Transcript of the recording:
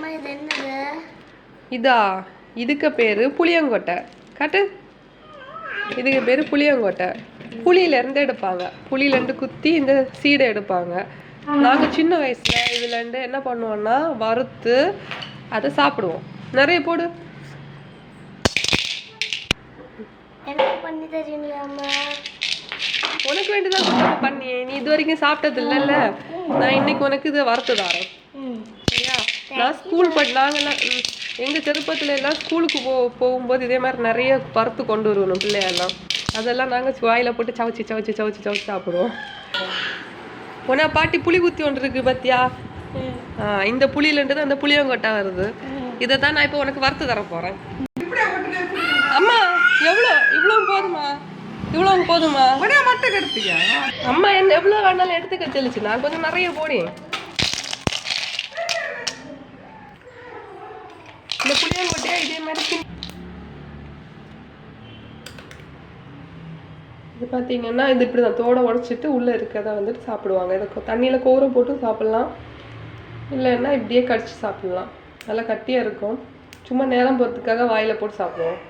அம்மா இது என்னது? இதா இதுக்கு பேர் புளியங்கொட்டை. காட்டு. இதுக்கு பேர் புளியங்கொட்டை. புளியிலேருந்து எடுப்பாங்க. புளியிலேருந்து குத்தி இந்த சீடை எடுப்பாங்க. நாங்கள் சின்ன வயசில் இதுலேருந்து என்ன பண்ணுவோம்னா வறுத்து அதை சாப்பிடுவோம். நிறைய போடு. உனக்கு வேண்டியதான் கொஞ்சம் பண்ணி. நீ இது வரைக்கும் சாப்பிட்டது இல்லைல்ல. நான் இன்னைக்கு உனக்கு இதை வறுத்து தரேன். நான் ஸ்கூல் படி நாங்கெல்லாம் ம், எங்க செருப்பத்துல எல்லாம் ஸ்கூலுக்கு போ போகும்போது இதே மாதிரி நிறைய பருத்து கொண்டு வருவோம் பிள்ளையெல்லாம். அதெல்லாம் நாங்க வாயில போட்டு சவச்சி சவச்சி சவச்சி சவச்சி சாப்பிடுவோம். உனா பாட்டி புளி குத்தி ஒன்று இருக்கு பாத்தியா? ம் ஆ, இந்த புளியிலன்றது அந்த புளியங்கொட்டை வருது. இதை தான் நான் இப்போ உனக்கு வறுத்து தர போறேன். அம்மா எவ்வளோ இவ்வளோ போதுமா? இவ்வளோ போதுமா? மட்டும் எடுத்தியா அம்மா என்ன எவ்வளோ வேணாலும் எடுத்துக்க சொல்லிச்சு. நான் கொஞ்சம் நிறைய போடி இந்த புளியங்கொட்டையா இதே மாதிரி இது பார்த்தீங்கன்னா இது இப்படி தான் தோடை உடச்சிட்டு உள்ளே இருக்கிறத வந்துட்டு சாப்பிடுவாங்க. இதை தண்ணியில் தண்ணியில போட்டு சாப்பிட்லாம். இல்லைன்னா இப்படியே கடிச்சு சாப்பிட்லாம். நல்லா கட்டியாக இருக்கும். சும்மா நேரம் போகிறதுக்காக வாயில போட்டு சாப்பிடுவோம்.